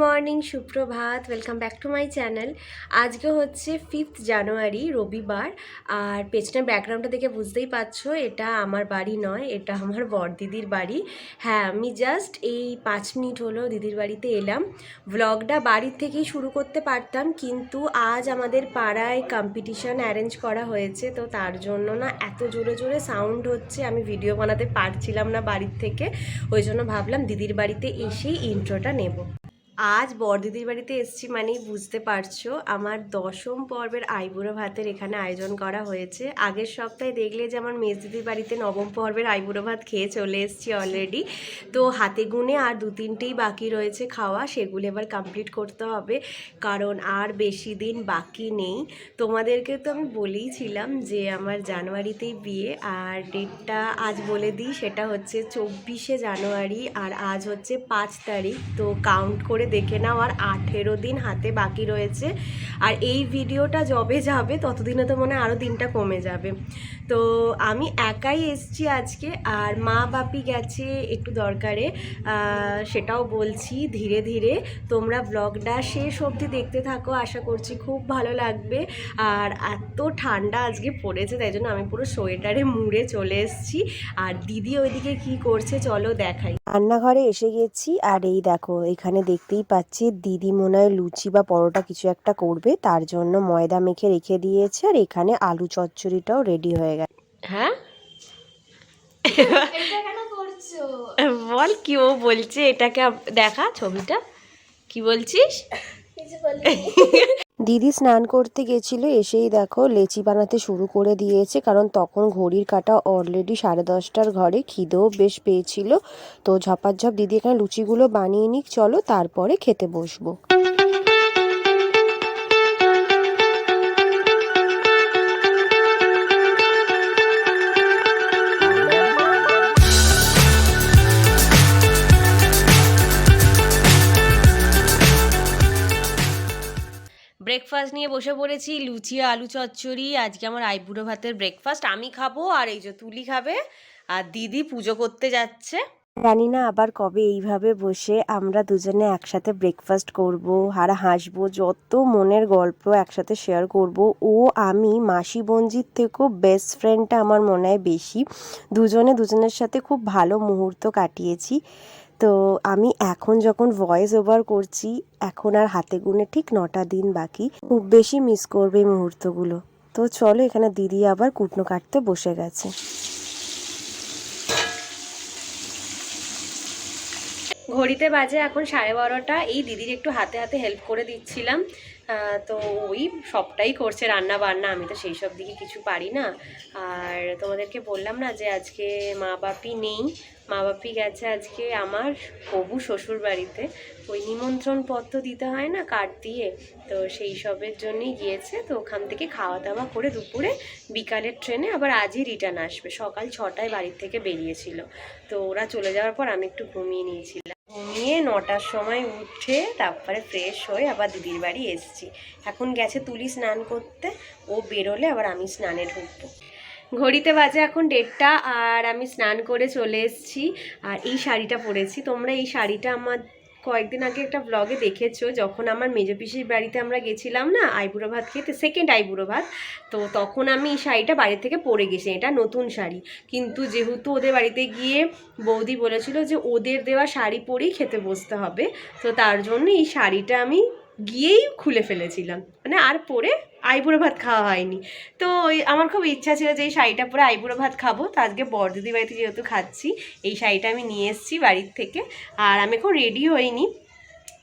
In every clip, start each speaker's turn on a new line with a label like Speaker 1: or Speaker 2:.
Speaker 1: Morning, সুপ্রভাত welcome back to my channel আজকে হচ্ছে ফিফথ জানুয়ারি, রবিবার, আর পেছনের ব্যাকগ্রাউন্ডটা দেখে বুঝতেই পারছ, এটা আমার বাড়ি নয়, এটা আমার বর দিদির বাড়ি। হ্যাঁ আমি জাস্ট এই পাঁচ মিনিট হলো দিদির বাড়িতে এলাম। ব্লগটা বাড়ির থেকেই শুরু করতে পারতাম, কিন্তু আজ আমাদের পাড়ায় কম্পিটিশন অ্যারেঞ্জ করা হয়েছে, তো তার জন্য না এত জোরে জোরে সাউন্ড হচ্ছে, আমি ভিডিও বানাতে পারছিলাম না বাড়ির থেকে। ওই জন্য ভাবলাম দিদির বাড়িতে এসেই ইন্ট্রোটা নেব। আজ বড়দিদির বাড়িতে এসেছি মানেই বুঝতে পারছ, আমার দশম পর্বের আইবুড়ো ভাতের এখানে আয়োজন করা হয়েছে। আগের সপ্তাহে দেখলে যে আমার মেজদিদির বাড়িতে নবম পর্বের আইবুড়ো ভাত খেয়ে চলে এসেছি অলরেডি তো হাতে গুনে আর দু তিনটেই বাকি রয়েছে খাওয়া, সেগুলো এবার কমপ্লিট করতে হবে, কারণ আর বেশি দিন বাকি নেই। তোমাদেরকে তো আমি বলেইছিলাম যে আমার জানুয়ারিতেই বিয়ে, আর ডেটটা আজ বলে দিই, সেটা হচ্ছে চব্বিশে জানুয়ারি, আর আজ হচ্ছে পাঁচ তারিখ। তো কাউন্ট করে দেখে নাও, আর আঠেরো দিন হাতে বাকি রয়েছে। আর এই ভিডিওটা যবে যাবে, ততদিনে তো মনে আরও দিনটা কমে যাবে। তো আমি একাই এসছি আজকে, আর মা বাপি গেছে একটু দরকারে। সেটাও বলছি ধীরে ধীরে। তোমরা ব্লগটা শেষ অবধি দেখতে থাকো, আশা করছি খুব ভালো লাগবে। আর এত ঠান্ডা আজকে পড়েছে, তাই জন্য আমি পুরো সোয়েটারে মুড়ে চলে এসেছি। আর দিদি ওইদিকে কি করছে, চলো দেখাই।
Speaker 2: রান্নাঘরে এসে গেছি, আর এই দেখো, এখানে দেখতেই পাচ্ছি দিদি মনে হয় লুচি বা পরোটা কিছু একটা করবে তার জন্য ময়দা মেখে রেখে দিয়েছে আর এখানে আলু চচ্চড়িটাও রেডি হয়ে গেছে।
Speaker 1: হ্যাঁ?
Speaker 3: এটা কেন করছ?
Speaker 1: বল কি ও বলছে এটাকে আপ- দেখা ছবিটা। কি বলছিস?
Speaker 3: কিছু বলি
Speaker 2: দিদি স্নান করতে গেছিল, এসেই দেখো লেচি বানাতে শুরু করে দিয়েছে, কারণ তখন ঘড়ির কাটা অলরেডি সাড়ে দশটার ঘরে, খিদেও বেশ পেয়েছিল। তো ঝপাঝপ দিদি এখানে লুচিগুলো বানিয়ে নিক, চলো তারপরে খেতে বসবো।
Speaker 1: ব্রেকফাস্ট নিয়ে বসে পড়েছি, লুচি, আলু চচ্চড়ি, আজকে আমার আইবুড়ো ভাতের ব্রেকফাস্ট আমি খাব আর এই যে তুলি খাবে আর দিদি পুজো করতে যাচ্ছে।
Speaker 2: জানি না আবার কবে এইভাবে বসে আমরা দুজনে একসাথে ব্রেকফাস্ট করব আর হাসবো, যত মনের গল্প একসাথে শেয়ার করব, ও, আমি, মাসি বঞ্জির থেকেও বেস্ট ফ্রেন্ডটা আমার মনে হয় বেশি। দুজনে দুজনের সাথে খুব ভালো মুহূর্ত কাটিয়েছি। তো আমি এখন যখন ভয়েস ওভার করছি, এখন আর হাতে গুনে ঠিক নটা দিন বাকি। খুব বেশি মিস করবে এই মুহূর্তগুলো। তো চলো এখানে দিদি আবার কুটনো কাটতে বসে গেছে।
Speaker 1: ঘড়িতে বাজে এখন সাড়ে বারোটা। এই দিদির একটু হাতে হাতে হেল্প করে দিচ্ছিলাম। তো ওই সবটাই করছে রান্না বান্না। আমি তো সেই সব দিকে কিছু পারি না। আর তোমাদেরকে বললাম না যে আজকে মা বাপি নেই। মা বাপি গেছে আজকে আমার হবু শ্বশুর বাড়িতে ওই নিমন্ত্রণ পত্র দিতে হয় না কার্ড দিয়ে, তো সেই সবের জন্যই গিয়েছে। তো ওখান থেকে খাওয়া দাওয়া করে দুপুরে বিকালের ট্রেনে আবার আজই রিটার্ন আসবে। সকাল ছটায় বাড়ির থেকে বেরিয়েছিল। তো ওরা চলে যাওয়ার পর আমি একটু ঘুমিয়ে নিয়েছিলাম। ঘুমিয়ে নটার সময় উঠে তারপরে ফ্রেশ হয়ে আবার দিদির বাড়ি এসেছি। এখন গেছে তুলি স্নান করতে। ও বেরোলে আবার আমি স্নানে ঢুকবো। ঘড়িতে বাজে এখন ডেটটা আর আমি স্নান করে চলে এসেছি আর এই শাড়িটা পরেছি। তোমরা এই শাড়িটা আমার কয়েকদিন আগে একটা ব্লগে দেখেছ, যখন আমার মেজ পিসির বাড়িতে আমরা গেছিলাম না, আইবুড়ো ভাত খেতে সেকেন্ড আইবুড়ো ভাত, তো তখন আমি এই শাড়িটা বাড়ি থেকে পরে গেছি, এটা নতুন শাড়ি। কিন্তু যেহেতু ওদের বাড়িতে গিয়ে বৌদি বলেছিল যে ওদের দেওয়া শাড়ি পরেই খেতে বসতে হবে, তো তার জন্য এই শাড়িটা আমি গিয়েই খুলে ফেলেছিলাম। মানে আর পরে আইবুড়ো ভাত খাওয়া হয়নি। তো ওই আমার খুব ইচ্ছা ছিল যে এই শাড়িটা পরে আইবুড়ো ভাত খাব। তো আজকে বড়দিদি বাড়িতে যেহেতু খাচ্ছি, এই শাড়িটা আমি নিয়ে এসেছি বাড়ির থেকে। আর আমি এখন রেডি হইনি।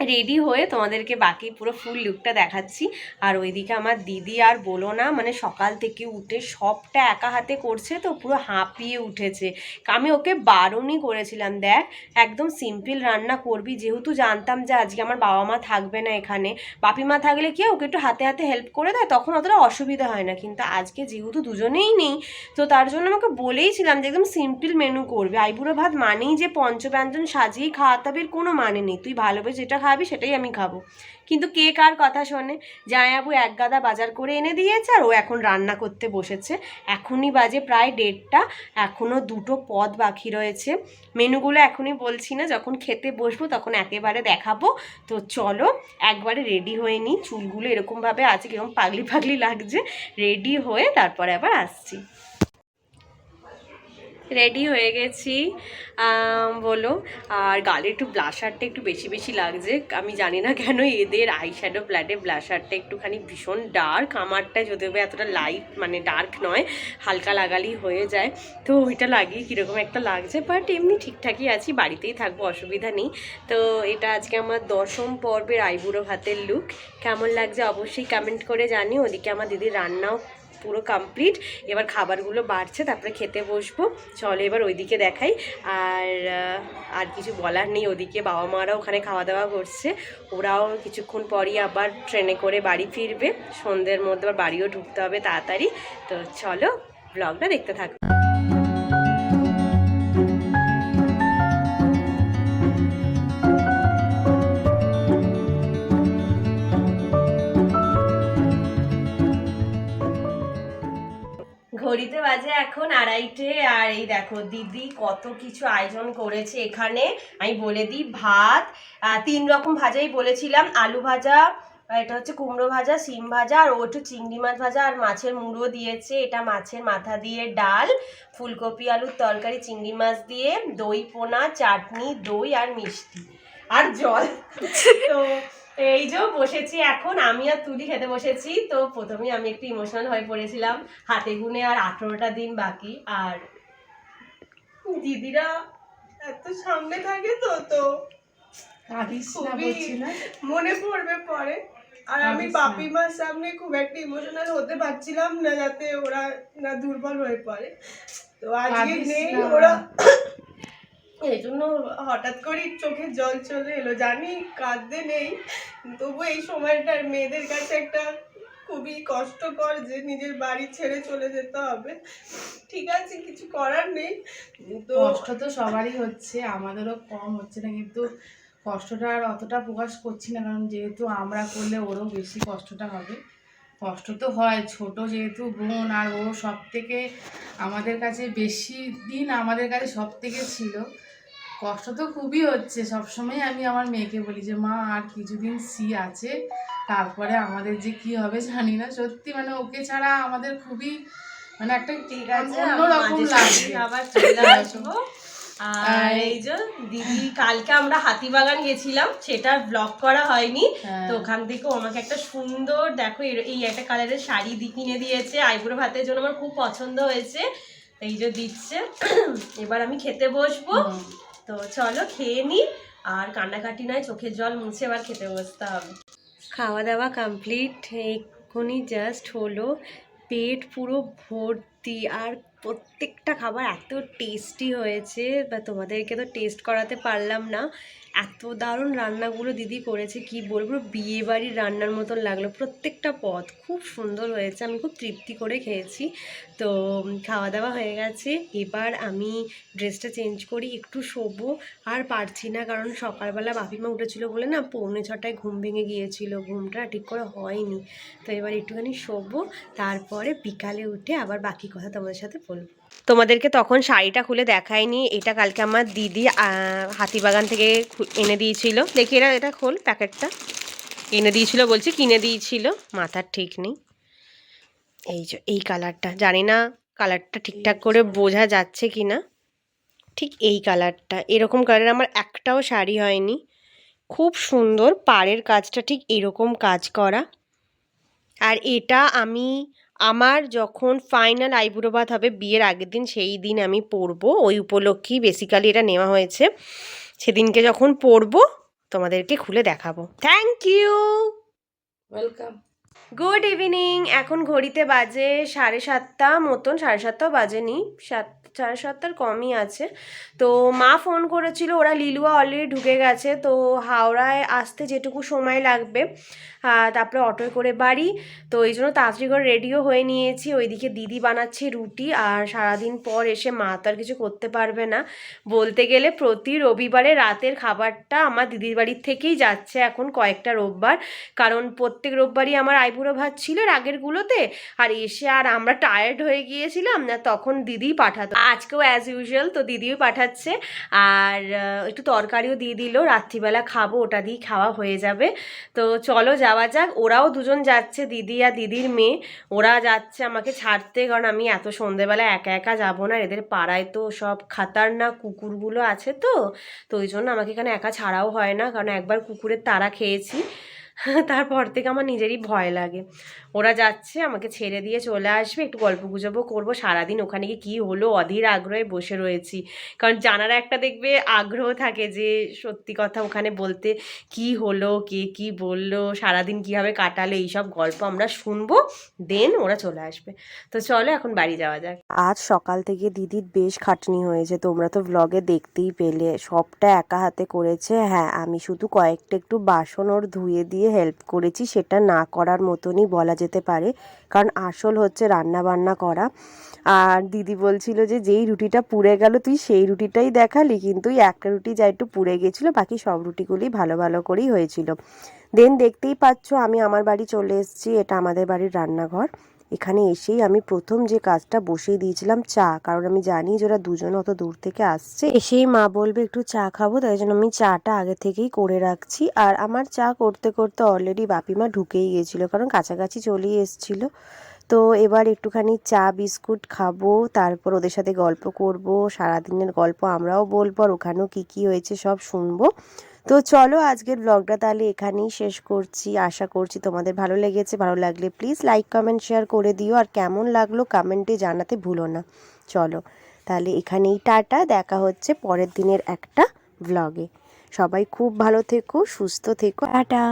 Speaker 1: রেডি হয়ে তোমাদেরকে বাকি পুরো ফুল লুকটা দেখাচ্ছি। আর ওইদিকে আমার দিদি আর বলো না মানে সকাল থেকে উঠে সবটা একা হাতে করছে তো পুরো হাঁপিয়ে উঠেছে। আমি ওকে বারণই করেছিলাম, দেখ, একদম সিম্পল রান্না করবি। যেহেতু জানতাম যে আজকে আমার বাবা মা থাকবে না এখানে বাপি মা থাকলে কি ওকে একটু হাতে হাতে হেল্প করে দেয়, তখন অতটা অসুবিধা হয় না। কিন্তু আজকে যেহেতু দুজনেই নেই, তো তার জন্য আমাকে বলেইছিলাম যে একদম সিম্পল মেনু করবে। আইবুড়ো ভাত মানেই যে পঞ্চব্যঞ্জন সাজিয়ে খাওয়াতে হবে কোনো মানে নেই। তুই ভালোবেসে যেটা খাওয়াবি সেটাই আমি খাব। কিন্তু কে কার কথা শোনে? জায়াবু এক গাদা বাজার করে এনে দিয়েছে আর ও এখন রান্না করতে বসেছে। এখনই বাজে প্রায় দেড়টা। এখনও দুটো পদ বাকি রয়েছে। মেনুগুলো এখনই বলছি না, যখন খেতে বসবো তখন একেবারে দেখাবো। তো চলো, একবারে রেডি হয়ে নিই। চুলগুলো এরকমভাবে আছে কীরকম পাগলি পাগলি লাগছে। রেডি হয়ে তারপরে আবার আসছি। রেডি হয়ে গেছি। বলো। আর গালে একটু ব্লাশারটা একটু বেশি বেশি লাগছে। আমি জানি না কেন এদের আই শ্যাডো ব্ল্যাডে ব্লাশারটা একটুখানি ভীষণ ডার্ক আমারটা যদিও এতটা লাইট মানে ডার্ক নয়, হালকা লাগালেই হয়ে যায়। তো ওইটা লাগিয়ে কীরকম একটা লাগছে বাট এমনি ঠিকঠাকই আছি, বাড়িতেই থাকব, অসুবিধা নেই। তো এটা আজকে আমার দশম পর্বের আইবুড়ো ভাতের লুক কেমন লাগছে অবশ্যই কমেন্ট করে জানি ওদিকে আমার দিদির রান্নাও পুরো কমপ্লিট এবার খাবারগুলো বাড়ছে, তারপরে খেতে বসবো। চলো এবার ওইদিকে দেখাই। আর আর কিছু বলার নেই, ওদিকে বাবা মারা ওখানে খাওয়া দাওয়া করছে। ওরাও কিছুক্ষণ পরই আবার ট্রেনে করে বাড়ি ফিরবে। সন্ধ্যের মধ্যে আবার বাড়িও ঢুকতে হবে তাড়াতাড়ি। তো চলো, ব্লগটা দেখতে থাকো। ঘড়িতে বাজে এখন আড়াইটে আর এই দেখো দিদি কত কিছু আয়োজন করেছে এখানে। আমি বলে দিই ভাত তিন রকম ভাজাই বলেছিলাম। আলু ভাজা এটা হচ্ছে কুমড়ো ভাজা সিম ভাজা আর ও একটু চিংড়ি মাছ ভাজা আর মাছের মুড়ো দিয়েছে। এটা মাছের মাথা দিয়ে ডাল ফুলকপি আলুর তরকারি চিংড়ি মাছ দিয়ে দই পোনা চাটনি দই আর মিষ্টি আর জল। তো এই যে বসেছি এখন আমি আর তুলি খেতে বসেছি। তো প্রথমে আমি একটু ইমোশনাল হয়ে পড়েছিলাম। হাতে গুনে আর আঠেরোটা দিন বাকি। আর দিদিরা এত সামনে থাকে তো তো
Speaker 4: মনে পড়বে পরে। আর আমি বাপি মার সামনে খুব একটা ইমোশনাল হতে পারছিলাম না যাতে ওরা না দুর্বল হয়ে পড়ে। তো আজকে নেই ওরা এই জন্য হঠাৎ করেই চোখে জল চলে এলো। জানি কাঁদতে নেই, তবু এই সময়টা মেয়েদের কাছে একটা খুবই কষ্টকর যে নিজের বাড়ি ছেড়ে চলে যেতে হবে। ঠিক আছে, কিছু করার নেই। তো
Speaker 5: কষ্ট তো সবারই হচ্ছে, আমাদেরও কম হচ্ছে না, কিন্তু কষ্টটা আর অতটা প্রকাশ করছি না, কারণ যেহেতু আমরা করলে ওরও বেশি কষ্টটা হবে। কষ্ট তো হয়, ছোট যেহেতু বোন, আর ও সব থেকে আমাদের কাছে বেশি দিন আমাদের কাছে সব থেকে ছিল। কষ্ট তো খুবই হচ্ছে। সবসময় আমি আমার মেয়েকে বলি যে মা আর কিছুদিন সি আছে তারপরে আমাদের যে কি হবে জানি না। সত্যি মানে ওকে ছাড়া আমাদের খুবই মানে একটা
Speaker 1: ঠিক আছে
Speaker 5: অন্যরকম লাগে
Speaker 1: আবার চলে আসব। আর এই যে দিদি কালকে আমরা হাতিবাগান গেছিলাম সেটা ব্লগ করা হয়নি।
Speaker 5: হ্যাঁ।
Speaker 1: তো ওখান থেকে আমাকে একটা সুন্দর দেখো এই একটা কালারের শাড়ি দি কিনে দিয়েছে। আইবুড়ো ভাতের জন্য আমার খুব পছন্দ হয়েছে। এই যে দিচ্ছে। এবার আমি খেতে বসবো। তো চলো খেয়ে নি। আর কান্নাকাটি নয়, চোখের জল মুছে আবার খেতে বসতে হবে খাওয়া দাওয়া কমপ্লিট এক্ষুনি জাস্ট হলো পেট পুরো ভর্তি আর প্রত্যেকটা খাবার এত টেস্টি হয়েছে, বা তোমাদেরকে তো টেস্ট করাতে পারলাম না। এত দারুণ রান্নাগুলো দিদি করেছে, কি বলব বিয়ে বাড়ির রান্নার মতন লাগল প্রত্যেকটা পদ। খুব সুন্দর হয়েছে, আমি খুব তৃপ্তি করে খেয়েছি। তো খাওয়া দাওয়া হয়ে গেছে। এবার আমি ড্রেসটা চেঞ্জ করি, একটু শোবো। আর পারছি না, কারণ সকালবেলা বাপিমা উঠেছিল বলে না পৌনে ছটায় ঘুম ভেঙে গিয়েছিল, ঘুমটা ঠিক করে হয়নি। তো এবার একটুখানি শোবো, তারপরে বিকালে উঠে আবার বাকি কথা তোমাদের সাথে বলব। তোমাদেরকে তখন শাড়িটা খুলে দেখায়নি এটা কালকে আমার দিদি হাতিবাগান থেকে এনে দিয়েছিল। দেখি এরা এটা খোল প্যাকেটটা। এনে দিয়েছিল বলছি কিনে দিয়েছিল মাথার ঠিক নেই। এই যে এই কালারটা জানি না কালারটা ঠিকঠাক করে বোঝা যাচ্ছে কি না। ঠিক এই কালারটা এরকম কালার আমার একটাও শাড়ি হয়নি। খুব সুন্দর পাড়ের কাজটা ঠিক এরকম কাজ করা। আর এটা আমি আমার যখন ফাইনাল আইবুড়ো ভাত হবে, বিয়ের আগের দিন সেই দিন আমি পরবো। ওই উপলক্ষেই বেসিক্যালি এটা নেওয়া হয়েছে। সেদিনকে যখন পরবো, তোমাদেরকে খুলে দেখাবো। Thank you
Speaker 5: welcome
Speaker 1: good evening এখন ঘড়িতে বাজে সাড়ে সাতটা মতন, সাড়ে সাতটাও বাজেনি, সাত, সাড়ে সাতটার কমই আছে। তো মা ফোন করেছিল, ওরা লিলুয়া অলরেডি ঢুকে গেছে, তো হাওড়ায় আসতে যেটুকু সময় লাগবে তারপরে অটোয় করে বাড়ি। তো এই জন্য তাড়াতাড়ি করে রেডিও হয়ে নিয়েছি। ওইদিকে দিদি বানাচ্ছে রুটি, আর সারাদিন পর এসে মা তো আর কিছু করতে পারবে না। বলতে গেলে প্রতি রবিবারে রাতের খাবারটা আমার দিদির বাড়ির থেকেই যাচ্ছে এখন কয়েকটা রোববার। কারণ প্রত্যেক রোববারই আমার আইবুড়ো ভাত ছিল এর আগেরগুলোতে আর এসে আর আমরা টায়ার্ড হয়ে গিয়েছিলাম, না তখন দিদি পাঠাতো। আজকেও অ্যাজ ইউজুয়াল তো দিদিও পাঠাচ্ছে। আর একটু তরকারিও দিয়ে দিল, রাত্রিবেলা খাব, ওটা দিয়েই খাওয়া হয়ে যাবে। তো চলো যাওয়া যাক। ওরাও দুজন যাচ্ছে, দিদি আর দিদির মেয়ে। ওরা যাচ্ছে আমাকে ছাড়তে, কারণ আমি এত সন্ধেবেলা একা একা যাব না। এদের পাড়ায় তো সব খাতারনাক কুকুরগুলো আছে তো। তো ওই জন্য আমাকে এখানে একা ছাড়াও হয় না, কারণ একবার কুকুরের তারা খেয়েছি। তারপর থেকে আমার নিজেরই ভয় লাগে। ওরা যাচ্ছে, আমাকে ছেড়ে দিয়ে চলে আসবে, একটু গল্প গুজবও করব। সারাদিন ওখানে গিয়ে কী হলো? অধীর আগ্রহে বসে রয়েছি। কারণ জানার একটা দেখবে আগ্রহ থাকে যে, সত্যি কথা ওখানে বলতে কি হলো, কে কি বলল, সারাদিন কীভাবে কাটালে এইসব গল্প আমরা শুনব, দেন ওরা চলে আসবে। তো চলো এখন বাড়ি যাওয়া যাক।
Speaker 2: আজ সকাল থেকে দিদির বেশ খাটনি হয়েছে, তোমরা তো ব্লগে দেখতেই পেলে। সবটা একা হাতে করেছে। হ্যাঁ আমি শুধু কয়েকটা একটু বাসন ওর ধুয়ে দিয়ে হেল্প করেছি, সেটা না করার মতনই বলা যেতে পারে। কারণ আসল হচ্ছে রান্না বান্না করা। আর দিদি বলছিল যে, যেই রুটিটা পুড়ে গেল, তুই সেই রুটিটাই দেখালি। কিন্তু একটা রুটি যা একটু পুড়ে গেছিল, বাকি সব রুটিগুলি ভালো ভালো করেই হয়েছিল। দেন দেখতেই পাচ্ছ, আমি আমার বাড়ি চলে এসেছি। এটা আমাদের বাড়ির রান্নাঘর। এখানে এসেই আমি প্রথম যে কাজটা বসিয়ে দিয়েছিলাম চা, কারণ আমি জানি যে ওরা দুজন অত দূর থেকে আসছে। এসেই মা বলবে, একটু চা খাব? তাই জন্য আমি চাটা আগে থেকেই করে রাখছি। আর আমার চা করতে করতে অলরেডি বাপিমা ঢুকেই গিয়েছিল কারণ কাছাকাছি চলেই এসেছিল। তো এবার একটুখানি চা, বিস্কুট খাব, তারপর ওদের সাথে গল্প করব, সারাদিনের গল্প আমরাও বলব, আর ওখানেও কী কী হয়েছে সব শুনব। তো চলো আজকের ব্লগটা তাহলে এখানেই শেষ করছি। আশা করছি তোমাদের ভালো লেগেছে। ভালো লাগলে প্লিজ লাইক কমেন্ট শেয়ার করে দিও। আর কেমন লাগল কমেন্টে জানাতে ভুলো না। চলো তাহলে এখানেই টাটা। দেখা হচ্ছে পরের দিনের একটা ব্লগে সবাই খুব ভালো থেকো, সুস্থ থেকো। টাটা।